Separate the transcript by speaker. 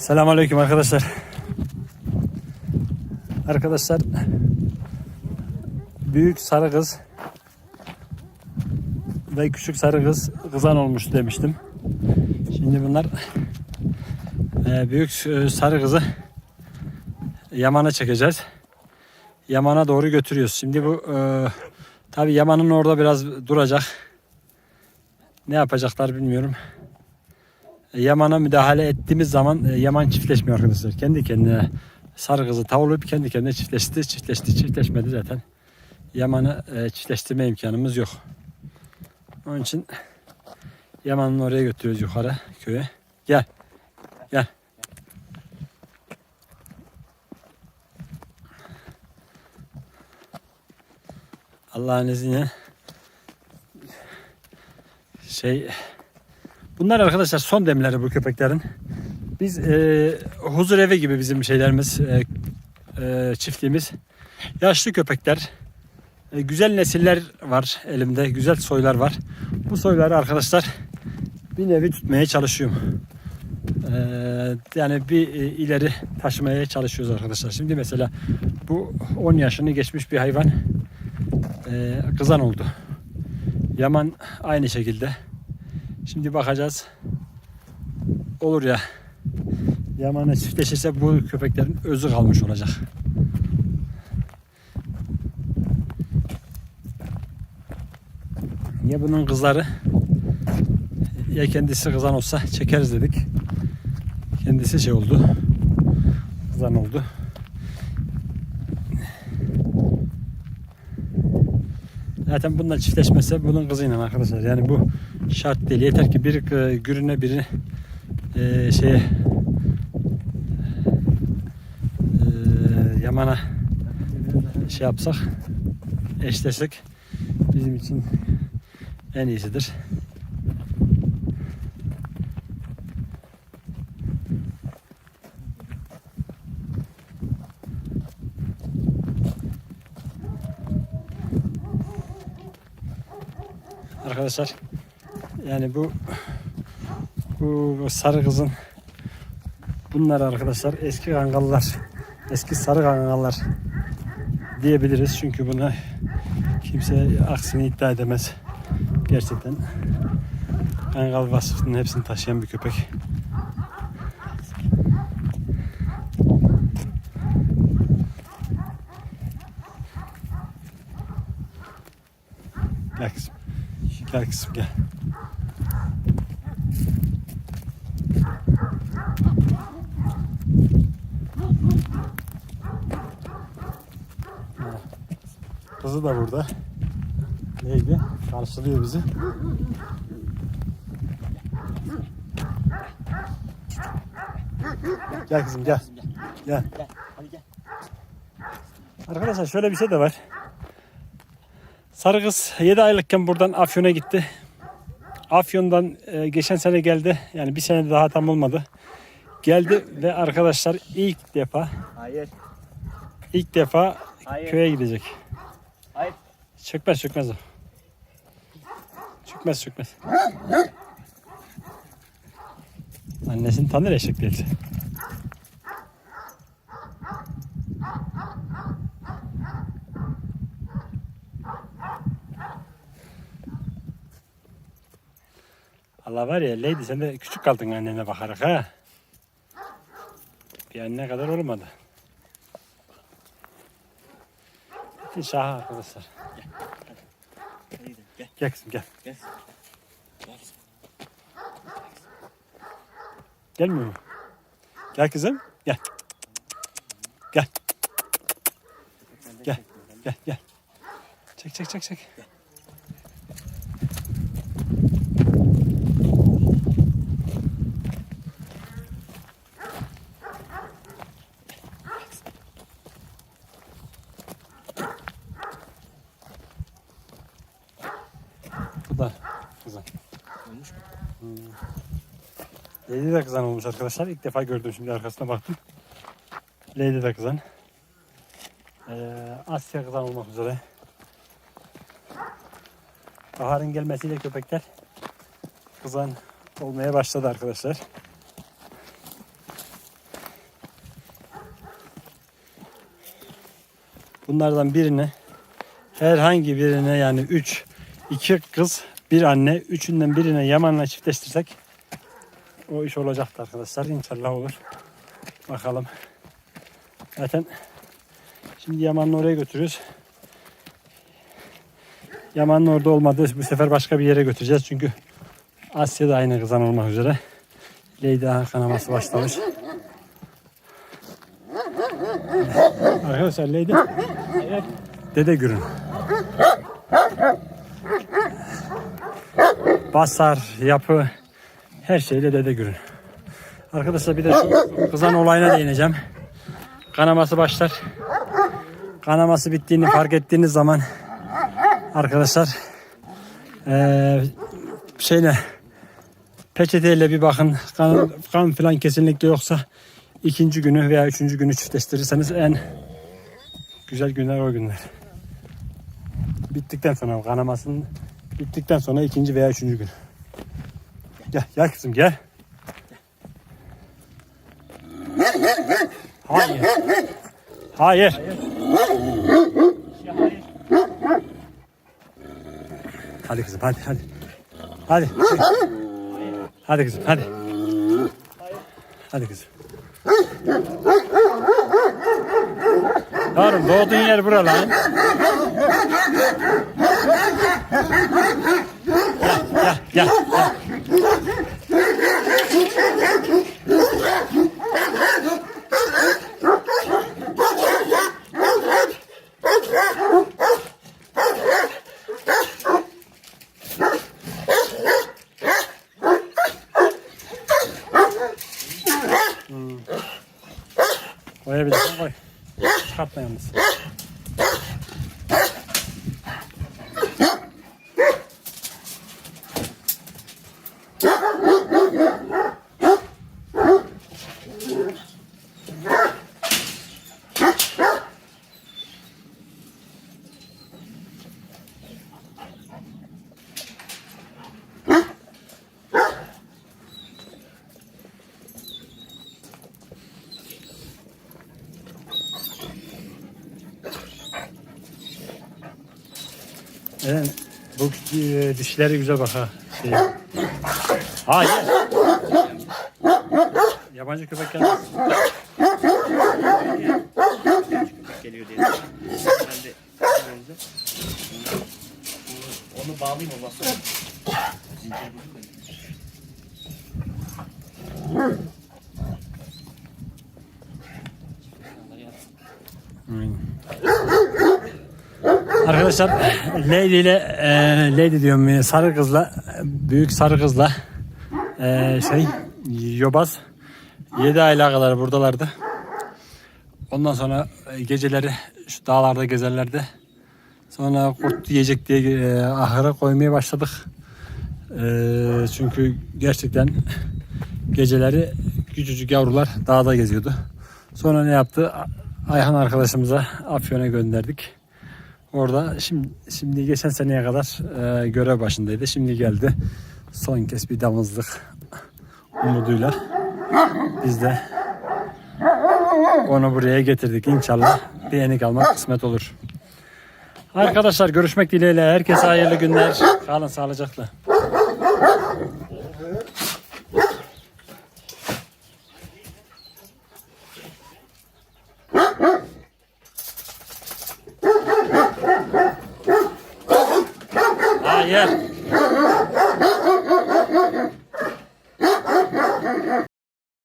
Speaker 1: Selamünaleyküm arkadaşlar. Arkadaşlar büyük sarı kız ve küçük sarı kız kızan olmuş demiştim. Şimdi bunlar e, büyük e, sarı kızı Yaman'a çekeceğiz. Yaman'a doğru götürüyoruz. Şimdi bu e, tabi Yaman'ın orada biraz duracak. Ne yapacaklar bilmiyorum. Yaman'a müdahale ettiğimiz zaman e, Yaman çiftleşmiyor arkadaşlar. Kendi kendine sarı kızı tavlayıp kendi kendine çiftleşti, çiftleşti, çiftleşmedi zaten. Yaman'ı e, çiftleştirme imkanımız yok. Onun için Yaman'ın oraya götürüyoruz yukarı köye. Gel. Gel. Allah'ın izniyle şey Bunlar arkadaşlar son demleri bu köpeklerin. Biz e, huzur evi gibi bizim şeylerimiz, e, e, çiftliğimiz. Yaşlı köpekler, e, güzel nesiller var elimde, güzel soylar var. Bu soyları arkadaşlar bir nevi tutmaya çalışıyorum. E, yani bir e, ileri taşımaya çalışıyoruz arkadaşlar. Şimdi mesela bu 10 yaşını geçmiş bir hayvan e, kızan oldu. Yaman aynı şekilde. Şimdi bakacağız. Olur ya. Yaman'a çiftleşirse bu köpeklerin özü kalmış olacak. Ya bunun kızları ya kendisi kızan olsa çekeriz dedik. Kendisi şey oldu. Kızan oldu. Zaten bununla çiftleşmese bunun kızıyla arkadaşlar. Yani bu şart değil. Yeter ki bir e, gürüne biri e, şeye e, yamana şey yapsak eşleşsek bizim için en iyisidir. Arkadaşlar yani bu bu sarı kızın bunlar arkadaşlar eski kangallar eski sarı kangallar diyebiliriz. Çünkü buna kimse aksini iddia edemez. Gerçekten kangal vasfının hepsini taşıyan bir köpek. Gel kızım. Gel kızım gel Kızı da burada. Neydi? Karşılıyor bizi. Gel kızım gel. Gel. Arkadaşlar şöyle bir şey de var. Sarı kız 7 aylıkken buradan Afyon'a gitti. Afyon'dan e, geçen sene geldi. Yani bir sene daha tam olmadı. Geldi ve arkadaşlar ilk defa
Speaker 2: Hayır.
Speaker 1: ilk defa
Speaker 2: Hayır.
Speaker 1: köye gidecek.
Speaker 2: Hayır.
Speaker 1: Çökmez çökmez o. Çökmez çökmez. Annesini tanır eşek değilse. Allah var ya Lady sen de küçük kaldın annene bakarak ha. Bir anne kadar olmadı. Bitti şaha arkadaşlar.
Speaker 2: Gel.
Speaker 1: Gel kızım gel.
Speaker 2: Gel. Gel.
Speaker 1: Gelmiyor mu? Gel kızım. Gel. Gel. Gel. Gel gel. Çek çek çek çek. Bu da kızan.
Speaker 2: Olmuş mu? Hmm.
Speaker 1: Lady de kızan olmuş arkadaşlar. İlk defa gördüm şimdi arkasına baktım. Lady de kızan. Ee, Asya kızan olmak üzere. Baharın gelmesiyle köpekler kızan olmaya başladı arkadaşlar. Bunlardan birine herhangi birine yani 3 2 kız bir anne üçünden birine Yaman'la çiftleştirsek o iş olacaktı arkadaşlar. İnşallah olur. Bakalım. Zaten şimdi Yaman'ı oraya götürüyoruz. Yaman'ın orada olmadı. Bu sefer başka bir yere götüreceğiz. Çünkü Asya da aynı kızan olmak üzere. Leyla kanaması başlamış. Arkadaşlar Leyla. Dede Gürün. Basar, yapı, her şeyle Dede Gürün. Arkadaşlar bir de şu kızan olayına değineceğim. Kanaması başlar. Kanaması bittiğini fark ettiğiniz zaman arkadaşlar eee şeyle peçeteyle bir bakın kan, kan falan kesinlikle yoksa ikinci günü veya üçüncü günü çiftleştirirseniz en güzel günler o günler. Bittikten sonra kanamasının bittikten sonra ikinci veya üçüncü gün. Gel gel kızım gel. Hayır. Hayır. Hadi kızım hadi hadi. Hadi. Hadi kızım hadi. Hadi kızım. Yavrum doğduğun yer bura lan. Gel gel. Koyabilirsin koy. Çıkartma yalnız. Evet, bu e, dişleri güzel bak ha. Şey. Hayır. Yabancı köpek gelmez.
Speaker 2: Geliyor diye. Ben de onu bağlayayım ondan sonra.
Speaker 1: Arkadaşlar Lady ile e, Lady diyorum e, sarı kızla büyük sarı kızla e, şey yobaz 7 aylığa kadar buradalardı. Ondan sonra e, geceleri şu dağlarda gezerlerdi. Sonra kurt yiyecek diye e, ahıra koymaya başladık. E, çünkü gerçekten geceleri küçücük yavrular dağda geziyordu. Sonra ne yaptı? Ayhan arkadaşımıza Afyon'a gönderdik. Orada şimdi, şimdi geçen seneye kadar e, görev başındaydı. Şimdi geldi. Son kez bir damızlık umuduyla biz de onu buraya getirdik. İnşallah bir enik almak kısmet olur. Arkadaşlar görüşmek dileğiyle. Herkese hayırlı günler. Kalın sağlıcakla. Hayır.